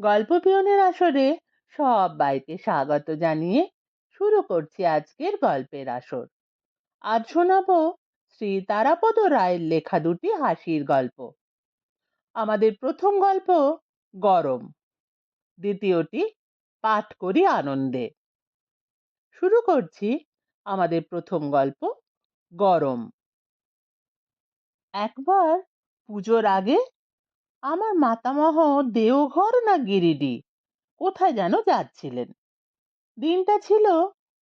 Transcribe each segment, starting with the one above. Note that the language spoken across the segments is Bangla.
গল্প পিয়নের আসরে সব সবাইকে স্বাগত জানিয়ে শুরু করছি আজকের গল্পের আসর। আজ শোনাবো শ্রী তারাপদ রায়ের লেখা দুটি হাসির গল্প। আমাদের প্রথম গল্প, গরম। দ্বিতীয়টি, পাঠ করি আনন্দে। শুরু করছি আমাদের প্রথম গল্প, গরম। একবার পুজোর আগে আমার মাতামহ দেওঘর না গিরিডি? কোথায় যেন যাচ্ছিলেন। দিনটা ছিল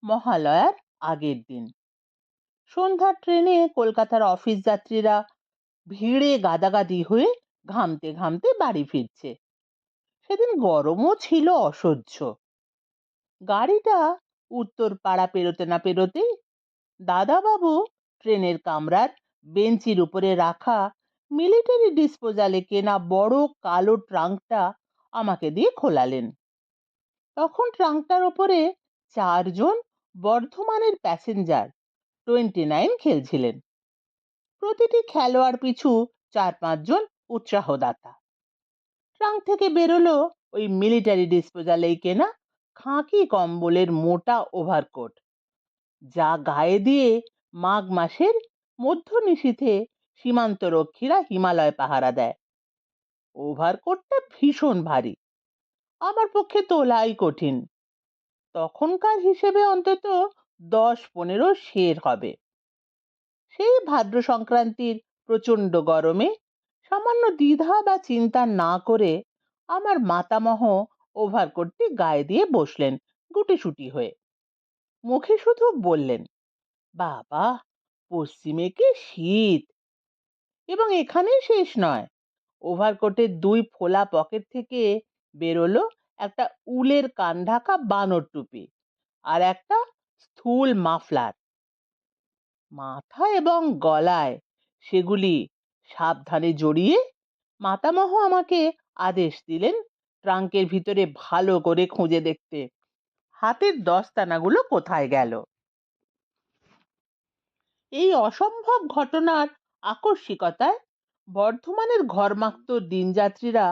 মহালয়ার আগের দিন। সন্ধ্যার ট্রেনে কলকাতার অফিস যাত্রীরা ভিড়ে গাদাগাদি হয়ে ঘামতে ঘামতে বাড়ি ফিরছে। সেদিন গরমও ছিল অসহ্য। গাড়িটা উত্তর পাড়া পেরোতে না পেরোতেই দাদাবাবু ট্রেনের কামরার বেঞ্চির উপরে রাখা মিলিটারি ডিসপোজালে কেনা বড় কালো ট্রাঙ্কটা আমাকে দিয়ে খোলালেন। তখন ট্রাঙ্কটার ওপরে চারজন বর্ধমানের প্যাসেঞ্জার টোয়েন্টি নাইন খেলছিলেন। প্রতিটি খেলোয়াড় পিছু চার পাঁচজন উৎসাহদাতা। ট্রাঙ্ক থেকে বেরোলো ওই মিলিটারি ডিসপোজালেই কেনা খাঁকি কম্বলের মোটা ওভারকোট যা গায়ে দিয়ে মাঘ মাসের মধ্য নিশীথে সীমান্তরক্ষীরা হিমালয় পাহারা দেয়। ওভারকোটটা ভীষণ ভারী। আমার পক্ষে তোলাই কঠিন। তখনকার হিসেবে অন্তত দশ পনেরো শের হবে। সেই ভাদ্র সংক্রান্তির প্রচণ্ড গরমে সামান্য দ্বিধা বা চিন্তা না করে আমার মাতামহ ওভারকোটটি গায়ে দিয়ে বসলেন গুটিসুটি হয়ে। মুখে শুধু বললেন, বাবা, পশ্চিমে কি শীত? এবং এখানেই শেষ নয়। ওভারকোটের দুই ফোলা পকেট থেকে বেরোলো একটা উলের কান ঢাকা বানর টুপি আর একটা স্থূল মাফলার। মাথা এবং গলায় সেগুলি সাবধানে জড়িয়ে মাতামহ আমাকে আদেশ দিলেন ট্রাঙ্কের ভিতরে ভালো করে খুঁজে দেখতে। হাতের দস্তানাগুলো কোথায় গেল? এই অসম্ভব ঘটনার আকস্মিকতায় বর্ধমানের ঘরমাক্ত দিনযাত্রীরা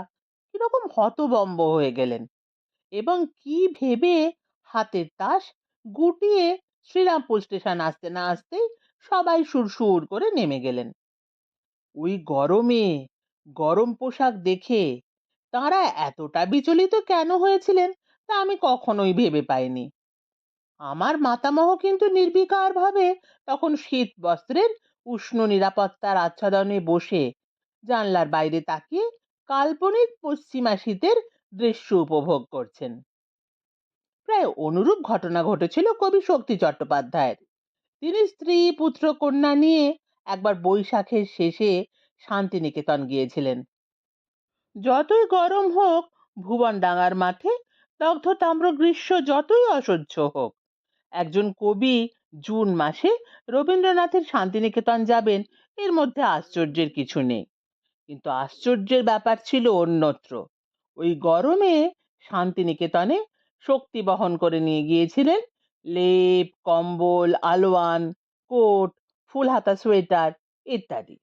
কীরকম হতবম্ব হয়ে গেলেন এবং কি ভেবে হাতের তাস গুটিয়ে শ্রীরামপুর স্টেশন আসতে না আসতেই সবাই সুরসুর করে নেমে গেলেন। ওই গরমে গরম পোশাক দেখে তারা এতটা বিচলিত কেন হয়েছিলেন তা আমি কখনোই ভেবে পাইনি। আমার মাতামহ কিন্তু নির্বিকার ভাবে তখন শীত বস্ত্রের উষ্ণ নিরাপত্তার আচ্ছাদনে বসে জানলার বাইরে তাকিয়ে কাল্পনিক পশ্চিমা শীতের দৃশ্য উপভোগ করছেন। প্রায় অনুরূপ ঘটনা ঘটেছিল কবি শক্তি চট্টোপাধ্যায়ের। তিনি স্ত্রী, পুত্র, কন্যা নিয়ে একবার বৈশাখের শেষে শান্তিনিকেতন গিয়েছিলেন। যতই গরম হোক, ভুবনডাঙ্গার মাঠে দগ্ধ তাম্র গ্রীষ্ম যতই অসহ্য হোক, একজন কবি জুন মাসে রবীন্দ্রনাথের শান্তিনিকেতন যাবেন, এর মধ্যে আশ্চর্যের কিছু নেই। কিন্তু আশ্চর্যের ব্যাপার ছিল অন্যত্র। ওই গরমে শান্তিনিকেতনে শক্তি বহন করে নিয়ে গিয়েছিলেন লেপ, কম্বল, আলোয়ান, কোট ফুল হাতা সোয়েটার ইত্যাদি।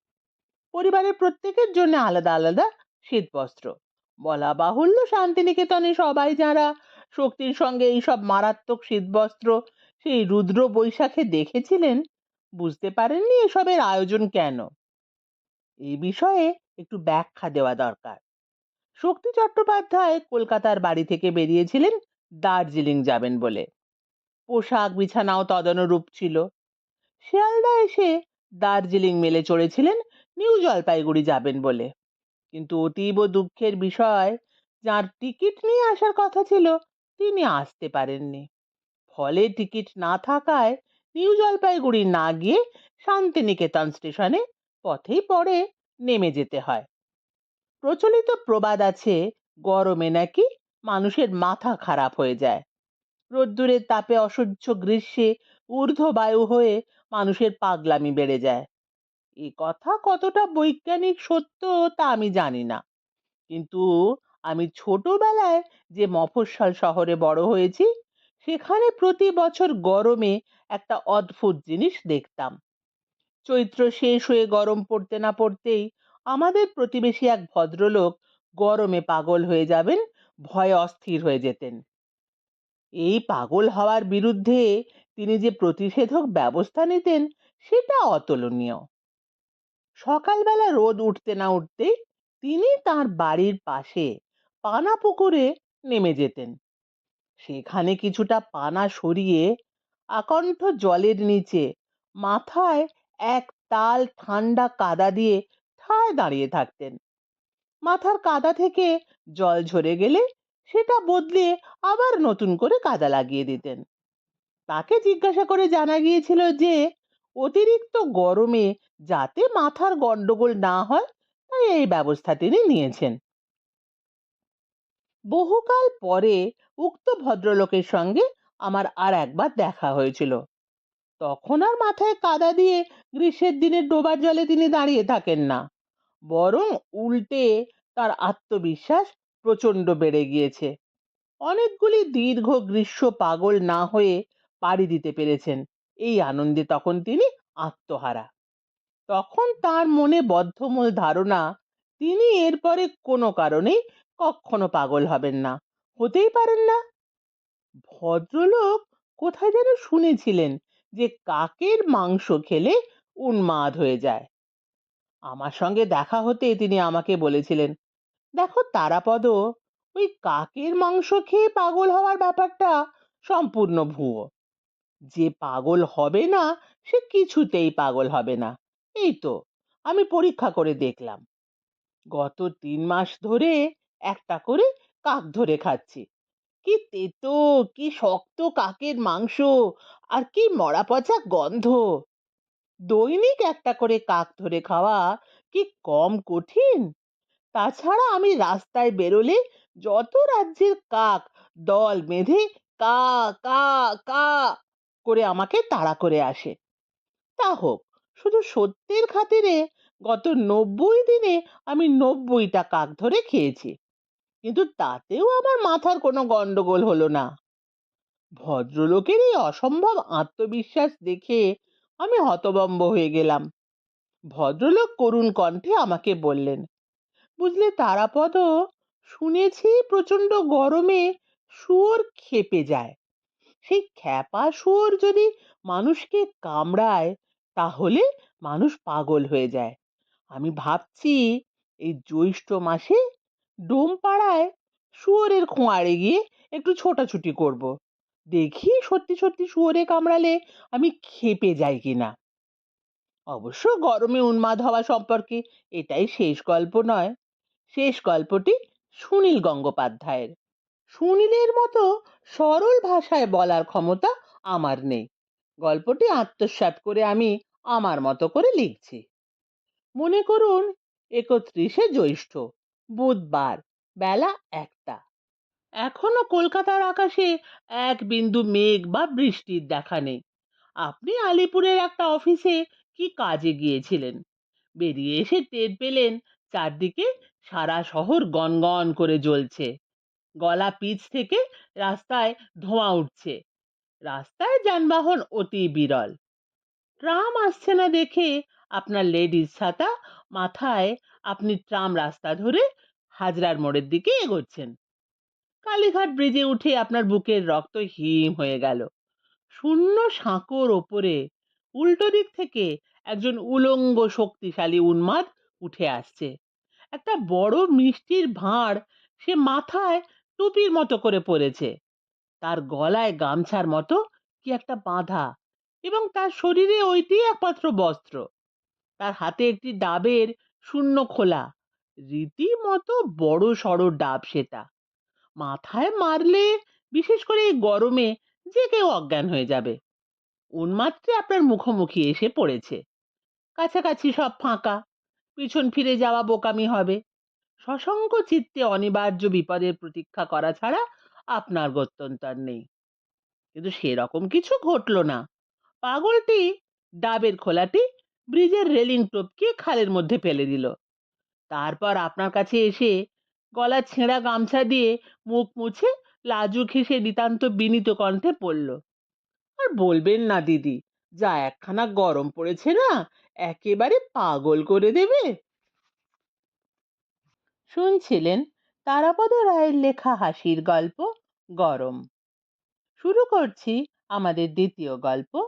পরিবারের প্রত্যেকের জন্য আলাদা আলাদা শীতবস্ত্র। বলা বাহুল্য শান্তিনিকেতনে সবাই যারা শক্তির সঙ্গে এইসব মারাত্মক শীতবস্ত্র সেই রুদ্র বৈশাখে দেখেছিলেন? বুঝতে পারেননি এসবের আয়োজন কেন? এই বিষয়ে একটু ব্যাখ্যা দেওয়া দরকার। শক্তি চট্টোপাধ্যায় কলকাতার বাড়ি থেকে বেরিয়েছিলেন দার্জিলিং যাবেন বলে। পোশাক বিছানাও তদনুরূপ ছিল। শিয়ালদা এসে দার্জিলিং মেলে চড়েছিলেন নিউ জলপাইগুড়ি যাবেন বলে। কিন্তু অতীব দুঃখের বিষয়, যার টিকিট নিয়ে আসার কথা ছিল, তিনি আসতে পারেননি। ফলে টিকিট না থাকায় নিউ জলপাইগুড়ি না গিয়ে শান্তিনিকেতন স্টেশনে পথেই পড়ে নেমে যেতে হয়। প্রচলিত প্রবাদ আছে, গরমে নাকি মানুষের মাথা খারাপ হয়ে যায়। রোদ্দুরের তাপে অসহ্য গ্রীষ্মে ঊর্ধ্ববায়ু হয়ে মানুষের পাগলামি বেড়ে যায়। এ কথা কতটা বৈজ্ঞানিক সত্য তা আমি জানি না। কিন্তু আমি ছোটবেলায় যে মফস্বল শহরে বড় হয়েছি সেখানে প্রতি বছর গরমে একটা অদ্ভুত জিনিস দেখতাম। চৈত্র শেষ হয়ে গরম পড়তে না পড়তেই আমাদের প্রতিবেশী এক ভদ্রলোক গরমে পাগল হয়ে যাবেন, ভয়ে অস্থির হয়ে যেতেন। এই পাগল হওয়ার বিরুদ্ধে তিনি যে প্রতিষেধক ব্যবস্থা নিতেন, সেটা অতুলনীয়। সকালবেলা রোদ উঠতে না উঠতেই তিনি তার বাড়ির পাশে পানা পুকুরে নেমে যেতেন। সেখানে কিছুটা পানা সরিয়ে আকণ্ঠ জলের নিচে মাথায় এক তাল ঠান্ডা কাদা দিয়ে ঠায় দাঁড়িয়ে থাকতেন। মাথার কাদা থেকে জল ঝরে গেলে সেটা বদলে আবার নতুন করে কাদা লাগিয়ে দিতেন। তাকে জিজ্ঞাসা করে জানা গিয়েছিল যে, অতিরিক্ত গরমে যাতে মাথার গন্ডগোল না হয়, তাই এই ব্যবস্থা তিনি নিয়েছেন। বহুকাল পরে উক্ত ভদ্রলোকের সঙ্গে আমার আর একবার দেখা হয়েছিল। তখন আর মাথায় কাদা দিয়ে গ্রীষ্মের দিনে ডোবার জলে তিনি দাঁড়িয়ে থাকেন না। বরং উল্টে তার আত্মবিশ্বাস প্রচণ্ড বেড়ে গিয়েছে। অনেকগুলি দীর্ঘ গ্রীষ্ম পাগল না হয়ে পাড়ি দিতে পেরেছেন। এই আনন্দে তখন তিনি আত্মহারা। তখন তার মনে বদ্ধমূল ধারণা, তিনি এরপরে কোনো কারণেই কখনো পাগল হবেন না। হতেই পারেন না। ভদ্রলোক কোথায় যেন শুনেছিলেন যে কাকের মাংস খেলে উন্মাদ হয়ে যায়। আমার সঙ্গে দেখা হতে তিনি আমাকে বলেছিলেন, দেখো তারাপদ, ওই কাকের মাংস খেয়ে পাগল হওয়ার ব্যাপারটা সম্পূর্ণ ভুয়ো। যে পাগল হবে না, সে কিছুতেই পাগল হবে না। এই তো, আমি পরীক্ষা করে দেখলাম। গত তিন মাস ধরে একটা করে কাক ধরে খাচ্ছি। কি তেতো, কি শক্ত কাকের মাংস, আর কি মরা পচা গন্ধ। দৈনিক একটা করে কাক ধরে খাওয়া কি কম কঠিন? তাছাড়া আমি রাস্তায় বেরোলে যত রাজ্যের কাক দল বেঁধে কা কা কা করে আমাকে তাড়া করে আসে। তা হোক, শুধু সত্যের খাতিরে গত নব্বই দিনে আমি নব্বইটা কাক ধরে খেয়েছি। কিন্তু তাতেও আমার মাথার কোনো গন্ডগোল হলো না। ভদ্রলোকের এই অসম্ভব আত্মবিশ্বাস দেখে আমি হতবম্ব হয়ে গেলাম। ভদ্রলোক করুণ কণ্ঠে আমাকে বললেন, বুঝলে তারাপদ, শুনেছি প্রচণ্ড গরমে শুয়োর খেপে যায়। সেই খ্যাপা শুয়োর যদি মানুষকে কামড়ায়, তাহলে মানুষ পাগল হয়ে যায়। আমি ভাবছি এই জ্যৈষ্ঠ মাসে ডোম পাড়ায় শুয়োরের খোঁয়াড়ে গিয়ে একটু ছোটাছুটি করব। দেখি সত্যি সত্যি শুয়োরে কামড়ালে আমি খেপে যাই কিনা। অবশ্য গরমে উন্মাদ হওয়া সম্পর্কে এটাই শেষ গল্প নয়। শেষ গল্পটি সুনীল গঙ্গোপাধ্যায়ের। সুনীলের মতো সরল ভাষায় বলার ক্ষমতা আমার নেই। গল্পটি আত্মসাৎ করে আমি আমার মতো করে লিখছি। মনে করুন, একত্রিশে জ্যৈষ্ঠ। বুধবার, বেলা একটা। এখনও কলকাতার আকাশে এক বিন্দু মেঘ বা বৃষ্টির দেখা নেই। আপনি আলিপুরের একটা অফিসে কি কাজে গিয়েছিলেন? বেরিয়ে এসে টের পেলেন চারদিকে সারা শহর গনগন করে জ্বলছে। গলা পিচ থেকে রাস্তায় ধোঁয়া উঠছে। রাস্তায় যানবাহন অতি বিরল। ট্রাম আসছে না দেখে আপনার লেডিস ছাতা মাথায় আপনি ট্রাম রাস্তা ধরে হাজরার মোড়ের দিকে এগোচ্ছেন। কালীঘাট ব্রিজে উঠে আপনার বুকের রক্ত হিম হয়ে গেল। শূন্য সাঁকোর ওপরে উল্টো দিক থেকে একজন উলঙ্গ শক্তিশালী উন্মাদ উঠে আসছে। একটা বড় মিষ্টির ভাঁড় সে মাথায় টুপির মতো করে পরেছে। তার গলায় গামছার মতো কি একটা বাঁধা এবং তার শরীরে ওইটি একমাত্র বস্ত্র। তার হাতে একটি ডাবের শূন্য খোলা। রীতিমতো বড় সড়ো ডাব সেটা। মাথায় মারলে, বিশেষ করে এই গরমে, যে কেউ অজ্ঞান হয়ে যাবে। উন্মাত্রে আপনার মুখোমুখি এসে পড়েছে। কাছাকাছি সব ফাঁকা। পিছন ফিরে যাওয়া বোকামি হবে। সসংক চিত্তে অনিবার্য বিপদের প্রতীক্ষা করা ছাড়া আপনার গত্যন্তর নেই। কিন্তু সেরকম কিছু ঘটলো না। পাগলটি ডাবের খোলাটি ব্রিজের রেলিং টপকে খালের মধ্যে ফেলে দিল। তারপর আপনার কাছে এসে গলা ছেঁড়া গামছা দিয়ে মুখ মুছে লাজুক হেসে নিতান্ত বিনীত কণ্ঠে পড়ল আর বলবেন না দিদি, যা একখানা গরম পড়েছে না, একেবারে পাগল করে দেবে। শুনছিলেন তারাপদ রায়ের লেখা হাসির গল্প, গরম। শুরু করছি আমাদের দ্বিতীয় গল্প,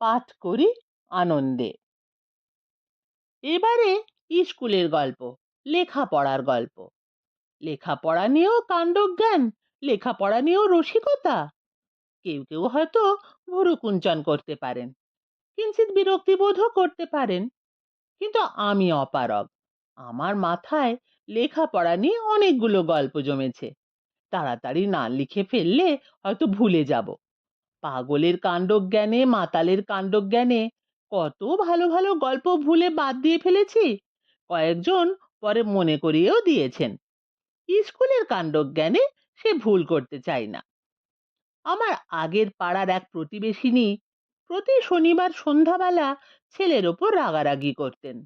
পাঠ করি আনন্দে। এবারে স্কুলের গল্প, লেখাপড়ার গল্প। লেখাপড়া নিয়েও কাণ্ডজ্ঞান, লেখাপড়া নিয়েও রসিকতা। কেউ কেউ হয়তো ভুরুকুঞ্চন করতে পারেন কিঞ্চিত বিরক্তিবোধও করতে পারেন। কিন্তু আমি অপারগ। আমার মাথায় লেখাপড়া নিয়ে অনেকগুলো গল্প জমেছে। তাড়াতাড়ি না লিখে ফেললে হয়তো ভুলে যাব। পাগলের কাণ্ডজ্ঞানে, মাতালের কাণ্ডজ্ঞানে কত ভালো ভালো গল্প ভুলে বাদ দিয়ে ফেলেছি। কয়েকজন পরে মনে করিয়েও দিয়েছেন। স্কুলের কাণ্ডজ্ঞানে সে ভুল করতে চায় না। আমার আগের পাড়ার এক প্রতিবেশিনী প্রতি শনিবার সন্ধ্যাবেলা ছেলের ওপর রাগারাগি করতেন।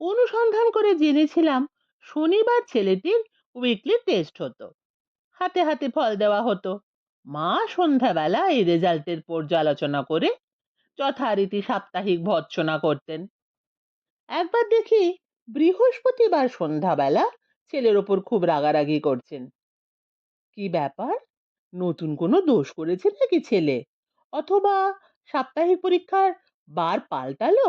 অনুসন্ধান করে জেনেছিলাম শনিবার ছেলেটির উইকলি টেস্ট হতো। হাতে হাতে ফল দেওয়া হতো। মা সন্ধ্যাবেলা এই রেজাল্টের পর্যালোচনা করে যথারীতি সাপ্তাহিক ভৎসনা করতেন। একবার দেখি বৃহস্পতিবার সন্ধ্যাবেলা ছেলের ওপর খুব রাগারাগি করছেন। কি ব্যাপার? নতুন কোনো দোষ করেছে নাকি ছেলে? অথবা সাপ্তাহিক পরীক্ষার বার পাল্টালো?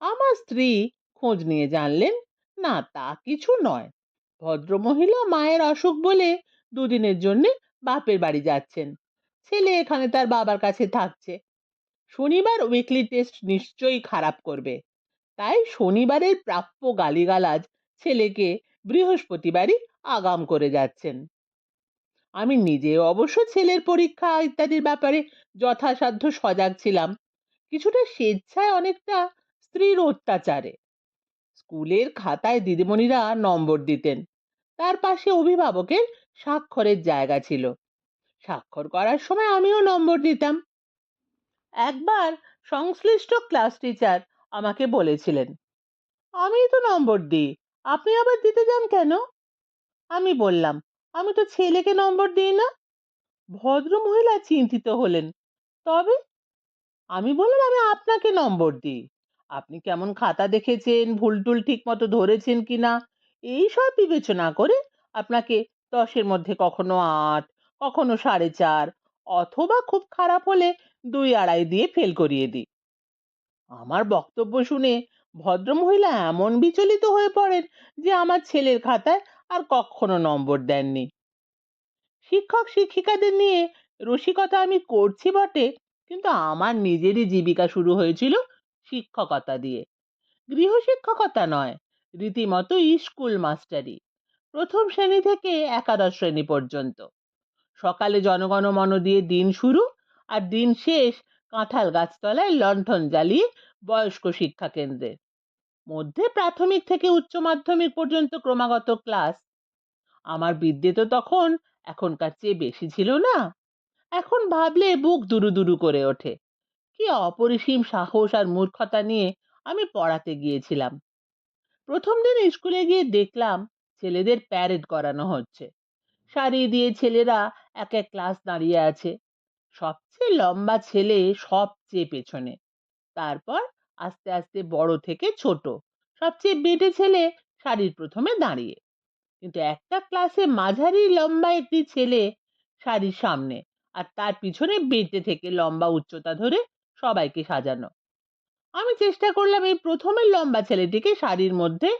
আমার স্ত্রী খোঁজ নিয়ে জানলেন, না তা কিছু নয়। ভদ্রমহিলা মায়ের অসুখ বলে দুদিনের জন্যে বাপের বাড়ি যাচ্ছেন। ছেলে এখানে তার বাবার কাছে থাকছে। শনিবার উইকলি টেস্ট নিশ্চয়ই খারাপ করবে। তাই শনিবারের প্রাপ্য গালিগালাজ ছেলেকে বৃহস্পতিবারই আগাম করে যাচ্ছেন। আমি নিজে অবশ্য ছেলের পরীক্ষা ইত্যাদির ব্যাপারে যথাসাধ্য সজাগ ছিলাম। কিছুটা স্বেচ্ছায় অনেকটা স্ত্রীর অত্যাচারে। স্কুলের খাতায় দিদিমণিরা নম্বর দিতেন। তার পাশে অভিভাবকের স্বাক্ষরের জায়গা ছিল। স্বাক্ষর করার সময় আমিও নম্বর দিতাম। একবার সংশ্লিষ্ট ক্লাস টিচার আমাকে বলেছিলেন, আমি তো নম্বর দিই, আপনি আবার দিতে যান কেন? আমি বললাম, আমি তো ছেলেকে নম্বর দিই না। ভদ্র মহিলা চিন্তিত হলেন, তবে? আমি বললাম, আমি আপনাকে নম্বর দিই, আপনি কেমন খাতা দেখেছেন ভুল টুল ঠিক মতো ধরেছেন কিনা এই সব বিবেচনা করে আপনাকে দশের মধ্যে কখনো আট, কখনো সাড়ে চার, অথবা খুব খারাপ হলে দুই আড়াই দিয়ে ফেল করিয়ে দিই। আমার বক্তব্য শুনে ভদ্রমহিলা এমন বিচলিত হয়ে পড়েন যে আমার ছেলের খাতায় আর কখনো নম্বর দেননি। শিক্ষক, শিক্ষিকাদের নিয়ে রসিকতা আমি করছি বটে, কিন্তু আমার নিজেরই জীবিকা শুরু হয়েছিল শিক্ষকতা দিয়ে। গৃহশিক্ষকতা নয় রীতিমতো স্কুল মাস্টারি, প্রথম শ্রেণি থেকে একাদশ শ্রেণি পর্যন্ত। সকালে জনগণমন দিয়ে দিন শুরু আর দিন শেষ কাঁঠাল গাছতলায় লণ্ঠন জ্বালিয়ে বয়স্ক শিক্ষা কেন্দ্রে। মধ্যে প্রাথমিক থেকে উচ্চ মাধ্যমিক পর্যন্ত ক্রমাগত ক্লাস। আমার বিদ্যে তো তখন এখনকার চেয়ে বেশি ছিল না। এখন ভাবলে বুক দুরু দুরু করে ওঠে। কি অপরিসীম সাহস আর মূর্খতা নিয়ে আমি পড়াতে গিয়েছিলাম। প্রথম দিন স্কুলে গিয়ে দেখলাম ছেলেদের প্যারেড করানো হচ্ছে। সারি দিয়ে ছেলেরা এক এক ক্লাস দাঁড়িয়ে আছে। সবচেয়ে লম্বা ছেলে সবচেয়ে পেছনে। তারপর আস্তে আস্তে বড় থেকে ছোট। সবচেয়ে বেটে ছেলে সারির প্রথমে দাঁড়িয়ে। কিন্তু একটা ক্লাসে মাঝারি লম্বা একটি ছেলে সারির সামনে আর তার পিছনে বেটে থেকে লম্বা উচ্চতা ধরে সবাইকে সাজানো। আমি চেষ্টা করলাম এই প্রথমের লম্বা ছেলেটিকে শাড়ির মধ্যে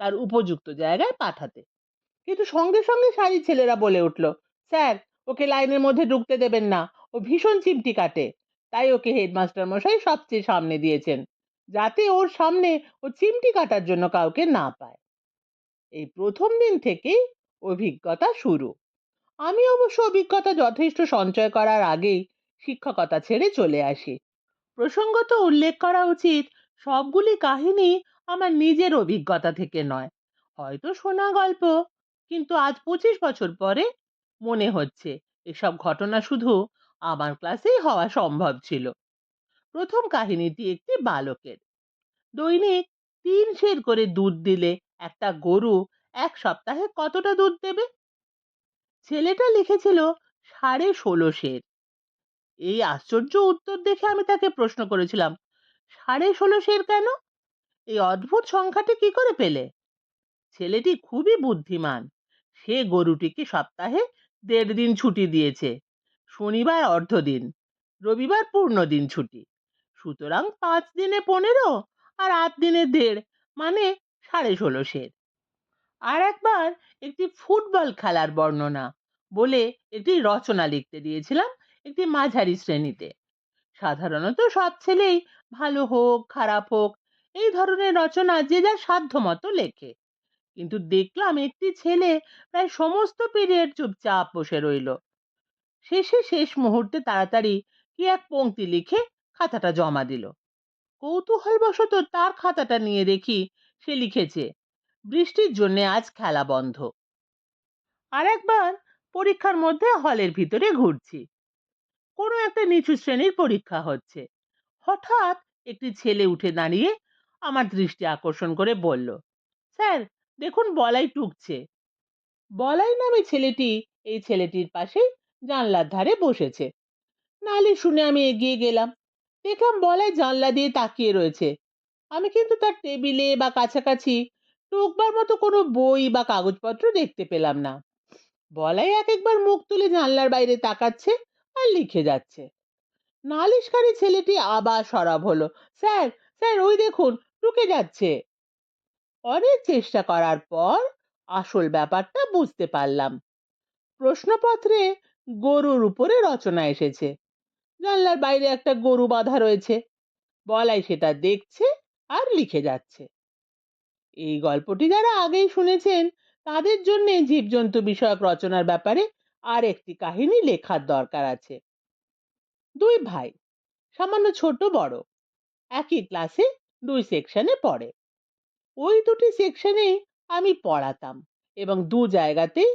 তার উপযুক্ত জায়গায় পাঠাতে। কিন্তু সঙ্গে সঙ্গে শাড়ির ছেলেরা বলে উঠল, স্যার, ওকে লাইনের মধ্যে ঢুকতে দেবেন না। ও ভীষণ চিমটি কাটে। তাই ওকে হেডমাস্টার মশাই সবচেয়ে সামনে দিয়েছেন, যাতে ওর সামনে ও চিমটি কাটার জন্য কাউকে না পায়। এই প্রথম দিন থেকেই অভিজ্ঞতা শুরু। আমি অবশ্য অভিজ্ঞতা যথেষ্ট সঞ্চয় করার আগেই শিক্ষকতা ছেড়ে চলে আসি। প্রসঙ্গত উল্লেখ করা উচিত, সবগুলি কাহিনী আমার নিজের অভিজ্ঞতা থেকে নয়। হয়তো শোনা গল্প, কিন্তু আজ পঁচিশ বছর পরে মনে হচ্ছে এসব ঘটনা শুধু আমার ক্লাসেই হওয়া সম্ভব ছিল। প্রথম কাহিনীটি একটি বালকের। দৈনিক তিন সের করে দুধ দিলে একটা গরু এক সপ্তাহে কতটা দুধ দেবে? ছেলেটা লিখেছিল সাড়ে ষোলো সের এই আশ্চর্য উত্তর দেখে আমি তাকে প্রশ্ন করেছিলাম, সাড়ে ষোলো সের কেন? এই অদ্ভুত সংখ্যাটি কি করে পেলে? ছেলেটি খুবই বুদ্ধিমান। সে গরুটিকে সপ্তাহে দেড় দিন ছুটি দিয়েছে। শনিবার অর্ধ দিন রবিবার পূর্ণ দিন ছুটি। সুতরাং পাঁচ দিনে পনেরো আর আট দিনে দেড় মানে সাড়ে ষোলো সের। আর একবার একটি ফুটবল খেলার বর্ণনা বলে একটি রচনা লিখতে দিয়েছিলাম একটি মাঝারি শ্রেণীতে। সাধারণত সব ছেলেই ভালো হোক, খারাপ হোক, এই ধরনের রচনা যে যার সাধ্য মতো লেখে। কিন্তু দেখলাম একটি ছেলে প্রায় সমস্ত পিরিয়ড চুপচাপ বসে রইল। শেষে শেষ মুহূর্তে তাড়াতাড়ি কি এক পংক্তি লিখে খাতাটা জমা দিল। কৌতূহলবশত তার খাতাটা নিয়ে দেখি সে লিখেছে, বৃষ্টির জন্য আজ খেলা বন্ধ। আর একবার পরীক্ষার মধ্যে হলের ভিতরে ঘুরছি। কোনো একটা নিচু শ্রেণির পরীক্ষা হচ্ছে। হঠাৎ একটি ছেলে উঠে দাঁড়িয়ে আমার দৃষ্টি আকর্ষণ করে বলল, স্যার, দেখুন বলাই টুকছে। বলাই নামে ছেলেটি এই ছেলেটির পাশে জানলার ধারে বসেছে। নালি শুনে আমি এগিয়ে গেলাম। দেখলাম বলাই জানলা দিয়ে তাকিয়ে রয়েছে। আমি কিন্তু তার টেবিলে বা কাছাকাছি টুকবার মতো কোনো বই বা কাগজপত্র দেখতে পেলাম না। বলাই এক একবার মুখ তুলে জানলার বাইরে তাকাচ্ছে আর লিখে যাচ্ছে। নালিশকারী ছেলেটি আবার সরব হলো। স্যার স্যার, ওই দেখুন টুকে যাচ্ছে। অনেক চেষ্টা করার পর আসল ব্যাপারটা বুঝতে পারলাম। প্রশ্নপত্রে গরুর উপরে রচনা এসেছে। জানলার বাইরে একটা গরু বাঁধা রয়েছে। বলাই সেটা দেখছে আর লিখে যাচ্ছে। এই গল্পটি যারা আগেই শুনেছেন, তাদের জন্য জীবজন্তু বিষয়ক রচনার ব্যাপারে আর একটি কাহিনী লেখার দরকার আছে। দুই ভাই, সামান্য ছোট বড়, একই ক্লাসে দুই সেকশনে পড়ে। ওই দুটি সেকশনেই আমি পড়াতাম এবং দু জায়গাতেই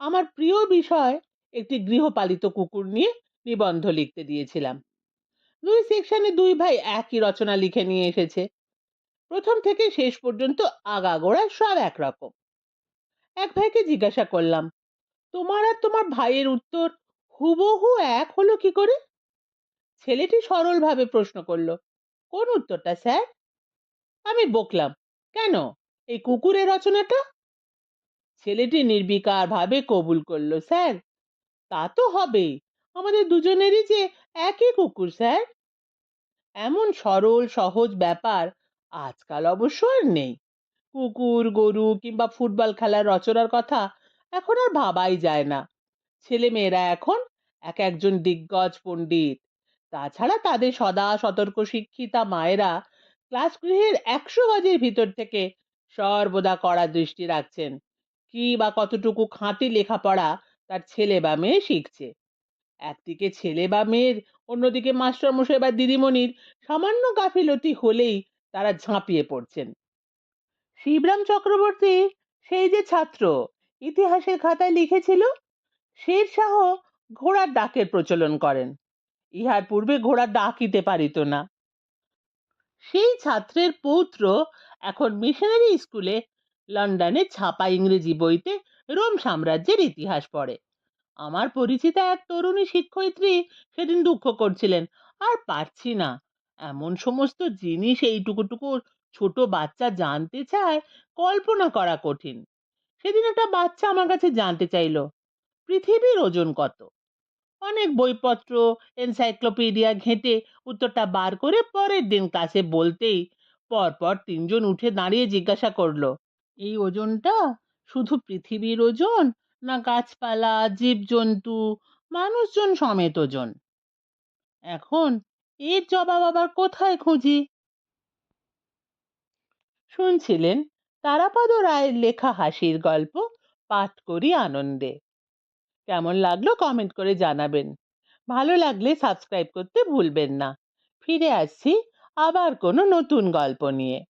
আমার প্রিয় বিষয় একটি গৃহপালিত কুকুর নিয়ে নিবন্ধ লিখতে দিয়েছিলাম। দুই সেকশনে দুই ভাই একই রচনা লিখে নিয়ে এসেছে। প্রথম থেকে শেষ পর্যন্ত আগাগোড়া সব একরকম। এক ভাইকে জিজ্ঞাসা করলাম, তোমার আর তোমার ভাইয়ের উত্তর হুবহু এক হলো কি করে? ছেলেটি সরলভাবে প্রশ্ন করল, কোন উত্তরটা, স্যার? আমি বকলাম, কেন? এই কুকুরের রচনাটা? ছেলেটি নির্বিকার ভাবে কবুল করল, স্যার তা তো হবেই। আমাদের দুজনেরই যে একই কুকুর, স্যার। এমন সরল, সহজ ব্যাপার আজকাল অবশ্য আর নেই। কুকুর, গরু কিংবা ফুটবল খেলার রচনার কথা এখন আর ভাবাই যায় না। ছেলে মেয়েরা এখন এক একজন দিগ্গজ পণ্ডিত। তাছাড়া তাদের সদা সতর্ক শিক্ষিতা মায়েরা ক্লাস গৃহের একশো গজের ভিতর থেকে সর্বদা কড়া দৃষ্টি রাখছেন। কি বা কতটুকু খাঁটি লেখাপড়া তার ছেলে বা মেয়ে শিখছে। একদিকে ছেলে বা মেয়ের, অন্যদিকে মাস্টারমশাই বা দিদিমণির সামান্য গাফিলতি হলেই তারা ঝাঁপিয়ে পড়ছেন। শিবরাম চক্রবর্তী সেই যে ছাত্র, ইতিহাসের খাতায় লিখেছিল, শের শাহ ঘোড়ার ডাকের প্রচলন করেন। ইহার পূর্বে ঘোড়ার ডাকিতে পারিত না। সেই ছাত্রের পৌত্র এখন মিশনারি স্কুলে লন্ডনে ছাপা ইংরেজি বইতে রোম সাম্রাজ্যের ইতিহাস পড়ে। আমার পরিচিতা এক তরুণী শিক্ষয়িত্রী সেদিন দুঃখ করছিলেন, আর পারছি না। এমন সমস্ত জিনিস এইটুকুটুকু ছোট বাচ্চা জানতে চায় কল্পনা করা কঠিন। সেদিন একটা বাচ্চা আমার কাছে জানতে চাইলো, পৃথিবীর ওজন কত? অনেক বইপত্র, এনসাইক্লোপিডিয়া ঘেঁটে উত্তরটা বার করে পরের দিন ক্লাসে বলতেই পরপর তিনজন উঠে দাঁড়িয়ে জিজ্ঞাসা করল, এই ওজনটা? শুধু পৃথিবীর ওজন না গাছপালা, জীবজন্তু, মানুষজন সমেত ওজন। এখন এর জবাব আবার কোথায় খুঁজি? শুনছিলেন তারাপদ রায়ের লেখা হাসির গল্প, পাঠ করি আনন্দে। কেমন লাগল কমেন্ট করে জানাবেন। ভালো লাগলে সাবস্ক্রাইব করতে ভুলবেন না। ফিরে আসছি আবার কোনো নতুন গল্প নিয়ে।